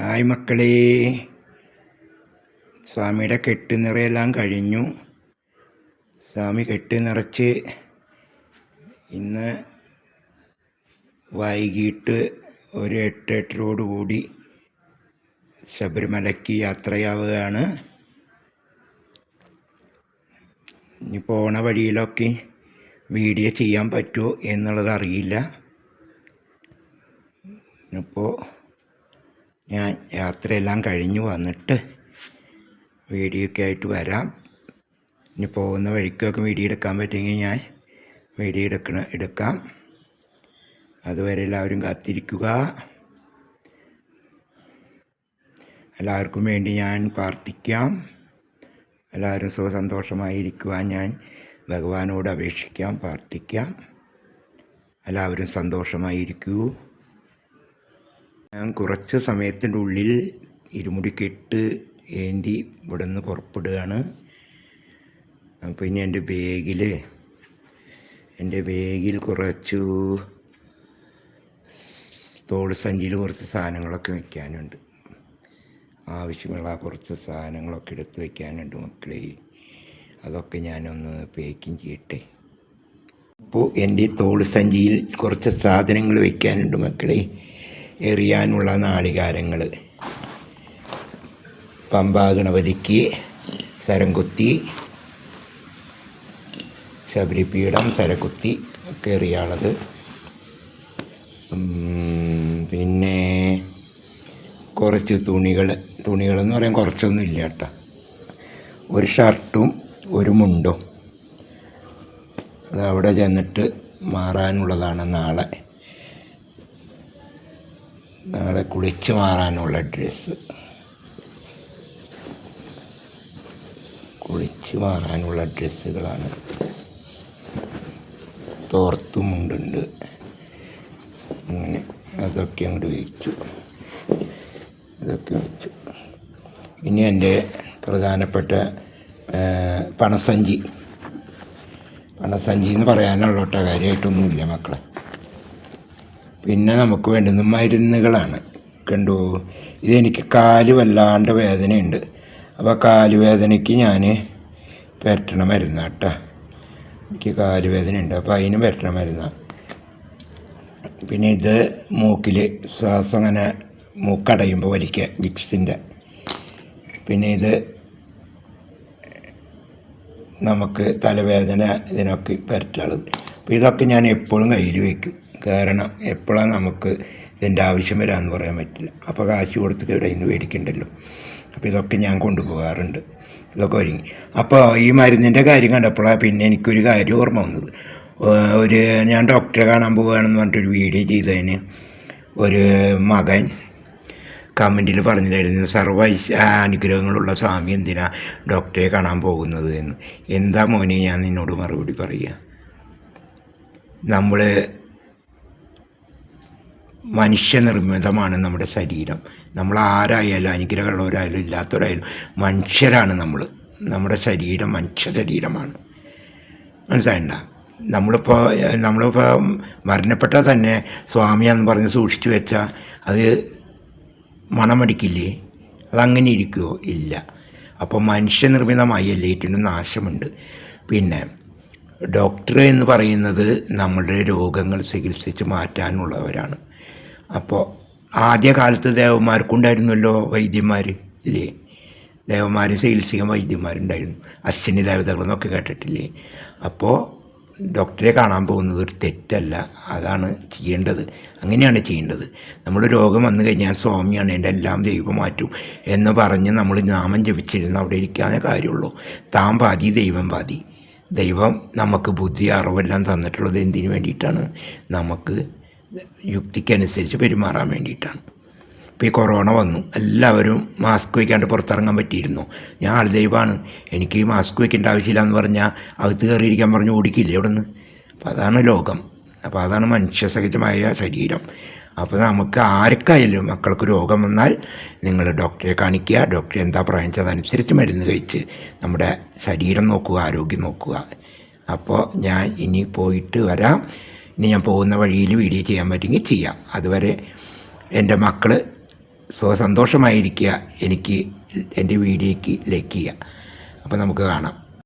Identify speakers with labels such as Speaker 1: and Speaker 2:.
Speaker 1: Hi മക്കളെ. സ്വാമിയുടെ കെട്ട് നിറയെല്ലാം കഴിഞ്ഞു. സ്വാമി കെട്ട് നിറച്ച് ഇന്ന് വൈകിട്ട് ഒരു എട്ട് എട്ടരോട് കൂടി ശബരിമലയ്ക്ക് യാത്രയാവുകയാണ്. ഇനി പോണ വഴിയിലൊക്കെ വീഡിയോ ചെയ്യാൻ പറ്റുമോ എന്നുള്ളത് അറിയില്ല. ഇപ്പോൾ യാത്രയെല്ലാം കഴിഞ്ഞു. വന്നിട്ട് വീഡിയോ ഒക്കെ ആയിട്ട് വരാം. ഇനി പോകുന്ന വഴിക്കൊക്കെ വീഡിയോ എടുക്കാൻ പറ്റുമെങ്കിൽ ഞാൻ വീഡിയോ എടുക്കണം എടുക്കാം. അതുവരെ എല്ലാവരും കാത്തിരിക്കുക. എല്ലാവർക്കും വേണ്ടി ഞാൻ പ്രാർത്ഥിക്കാം. എല്ലാവരും സുഖസന്തോഷമായിരിക്കുവാൻ ഞാൻ ഭഗവാനോട് അപേക്ഷിക്കാം പ്രാർത്ഥിക്കാം. എല്ലാവരും സന്തോഷമായിരിക്കൂ. ഞാൻ കുറച്ച് സമയത്തിന്റെ ഉള്ളിൽ ഇരുമുടിക്കെട്ട് ഏന്തി ഇവിടെ നിന്ന് പുറപ്പെടുകയാണ്. അപ്പോൾ ഇനി എന്റെ ബാഗിൽ എന്റെ ബാഗിൽ കുറച്ചു തോൾ സഞ്ചിയിൽ കുറച്ച് സാധനങ്ങളൊക്കെ വയ്ക്കാനുണ്ട് ആവശ്യമുള്ള കുറച്ച് സാധനങ്ങളൊക്കെ എടുത്ത് വയ്ക്കാനുണ്ട് മക്കളെ. അതൊക്കെ ഞാനൊന്ന് പേക്കിങ് ചെയ്യട്ടെ. അപ്പോൾ എന്റെ തോൾ സഞ്ചിയിൽ കുറച്ച് സാധനങ്ങൾ വയ്ക്കാനുണ്ട് മക്കളെ. എറിയാനുള്ള നാളികാരങ്ങൾ പമ്പാ ഗണപതിക്ക് സരംകുത്തി ശബരിപീഠം സരകുത്തി ഒക്കെ എറിയാനുള്ളത്. പിന്നെ കുറച്ച് തുണികൾ തുണികളെന്ന് പറയാൻ കുറച്ചൊന്നും ഇല്ല കേട്ടോ. ഒരു ഷർട്ടും ഒരു മുണ്ടും. അത് അവിടെ ചെന്നിട്ട് മാറാനുള്ളതാണ് നാളെ. നാളെ കുളിച്ചു മാറാനുള്ള ഡ്രസ്സ് കുളിച്ചു മാറാനുള്ള ഡ്രസ്സുകളാണ് തോർത്തും അങ്ങനെ അതൊക്കെ അങ്ങോട്ട് വെച്ചു. അതൊക്കെ വെച്ചു. ഇനി എന്റെ പ്രധാനപ്പെട്ട പണസഞ്ചി. പണസഞ്ചി എന്ന് പറയാനുള്ള കാര്യമായിട്ടൊന്നുമില്ല മക്കളെ. പിന്നെ നമുക്ക് വേണ്ടുന്ന മരുന്നുകളാണ്. കണ്ടു? ഇതെനിക്ക് കാൽ വല്ലാണ്ട് വേദനയുണ്ട്. അപ്പോൾ കാൽ വേദനയ്ക്ക് ഞാൻ പുരട്ടണ മരുന്നാണ് കേട്ടോ എനിക്ക് വേദനയുണ്ട്. അപ്പോൾ അതിന് പുരട്ടണ മരുന്നാണ് പിന്നെ ഇത് മൂക്കിൽ ശ്വാസം അങ്ങനെ മൂക്കടയുമ്പോൾ വലിക്കുക വിക്സിന്റെ പിന്നെ ഇത് നമുക്ക് തലവേദന ഇതിനൊക്കെ പരട്ടുള്ളത് അപ്പോൾ ഇതൊക്കെ ഞാൻ എപ്പോഴും കയ്യിൽ വയ്ക്കും കാരണം എപ്പോഴാണ് നമുക്ക് ഇതിന്റെ ആവശ്യം വരാമെന്ന് പറയാൻ പറ്റില്ല. അപ്പോൾ കാശ് കൊടുത്ത് ഇവിടെ ഇന്ന് മേടിക്കണ്ടല്ലോ. അപ്പോൾ ഇതൊക്കെ ഞാൻ കൊണ്ടുപോകാറുണ്ട്. ഇതൊക്കെ ഒരുങ്ങി. അപ്പോൾ ഈ മരുന്നിന്റെ കാര്യം കണ്ടപ്പോഴാണ് പിന്നെ എനിക്കൊരു കാര്യം ഓർമ്മ വന്നത്. ഒരു ഞാൻ ഡോക്ടറെ കാണാൻ പോവുകയാണെന്ന് പറഞ്ഞിട്ടൊരു വീഡിയോ ചെയ്തതിന് ഒരു മകൻ കമന്റിൽ പറഞ്ഞിട്ടായിരുന്നു സർവ അനുഗ്രഹങ്ങളുള്ള സ്വാമി എന്തിനാ ഡോക്ടറെ കാണാൻ പോകുന്നത് എന്ന്? എന്താ മോനെ ഞാൻ നിന്നോട് മറുപടി പറയുക നമ്മൾ മനുഷ്യനിർമ്മിതമാണ് നമ്മുടെ ശരീരം. നമ്മൾ ആരായാലും അനുഗ്രഹമുള്ളവരായാലും ഇല്ലാത്തവരായാലും മനുഷ്യരാണ് നമ്മൾ. നമ്മുടെ ശരീരം മനുഷ്യ ശരീരമാണ്. മനസ്സിലായിണ്ട? നമ്മളിപ്പോൾ നമ്മളിപ്പോൾ മരണപ്പെട്ടാൽ തന്നെ സ്വാമിയാന്ന് പറഞ്ഞ് സൂക്ഷിച്ചു വെച്ചാൽ അത് മണമടിക്കില്ലേ? അതങ്ങനെ ഇരിക്കുമോ ഇല്ല. അപ്പോൾ മനുഷ്യനിർമ്മിതമായി എല്ലാറ്റിനും നാശമുണ്ട്. പിന്നെ ഡോക്ടർ എന്ന് പറയുന്നത് നമ്മളുടെ രോഗങ്ങൾ ചികിത്സിച്ച് മാറ്റാനുള്ളവരാണ്. അപ്പോൾ ആദ്യകാലത്ത് ദേവന്മാർക്കുണ്ടായിരുന്നല്ലോ വൈദ്യന്മാർ ഇല്ലേ? ദേവന്മാരും ചികിത്സിക്കാൻ വൈദ്യന്മാരുണ്ടായിരുന്നു. അശ്വിനി ദേവതകളെന്നൊക്കെ കേട്ടിട്ടില്ലേ? അപ്പോൾ ഡോക്ടറെ കാണാൻ പോകുന്നത് ഒരു തെറ്റല്ല. അതാണ് ചെയ്യേണ്ടത്. അങ്ങനെയാണ് ചെയ്യേണ്ടത്. നമ്മൾ രോഗം വന്നു കഴിഞ്ഞാൽ സ്വാമിയാണ് എന്റെ എല്ലാം ദൈവം മാറ്റും എന്ന് പറഞ്ഞ് നമ്മൾ നാമം ജപിച്ചിരുന്ന അവിടെ ഇരിക്കാനേ കാര്യമുള്ളൂ. താൻ പാതി ദൈവം പാതി. ദൈവം നമുക്ക് ബുദ്ധി അറിവെല്ലാം തന്നിട്ടുള്ളത് എന്തിനു വേണ്ടിയിട്ടാണ്? നമുക്ക് യുക്തിക്കനുസരിച്ച് പെരുമാറാൻ വേണ്ടിയിട്ടാണ്. ഇപ്പോൾ ഈ കൊറോണ വന്നു. എല്ലാവരും മാസ്ക് വയ്ക്കാണ്ട് പുറത്തിറങ്ങാൻ പറ്റിയിരുന്നു. ഞാൻ ആൾ ദൈവമാണ് എനിക്ക് ഈ മാസ്ക് വയ്ക്കേണ്ട ആവശ്യമില്ല എന്ന് പറഞ്ഞാൽ അകത്ത് കയറിയിരിക്കാൻ പറഞ്ഞ് ഓടിക്കില്ലേ ഇവിടെ നിന്ന് അപ്പോൾ അതാണ് ലോകം. അപ്പോൾ അതാണ് മനുഷ്യസഹജമായ ശരീരം. അപ്പോൾ നമുക്ക് ആർക്കായാലും മക്കൾക്ക് രോഗം വന്നാൽ നിങ്ങൾ ഡോക്ടറെ കാണിക്കുക. ഡോക്ടർ എന്താ പറയുന്നത് അതനുസരിച്ച് മരുന്ന് കഴിച്ച് നമ്മുടെ ശരീരം നോക്കുക ആരോഗ്യം നോക്കുക. അപ്പോൾ ഞാൻ ഇനി പോയിട്ട് വരാം. ഇനി ഞാൻ പോകുന്ന വഴിയിൽ വീഡിയോ ചെയ്യാൻ പറ്റുമെങ്കിൽ ചെയ്യാം. അതുവരെ എന്റെ മക്കൾ സ്വസന്തോഷമായിരിക്കുക. എനിക്ക് എന്റെ വീഡിയോയ്ക്ക് ലൈക്ക് ചെയ്യുക. അപ്പോൾ നമുക്ക് കാണാം.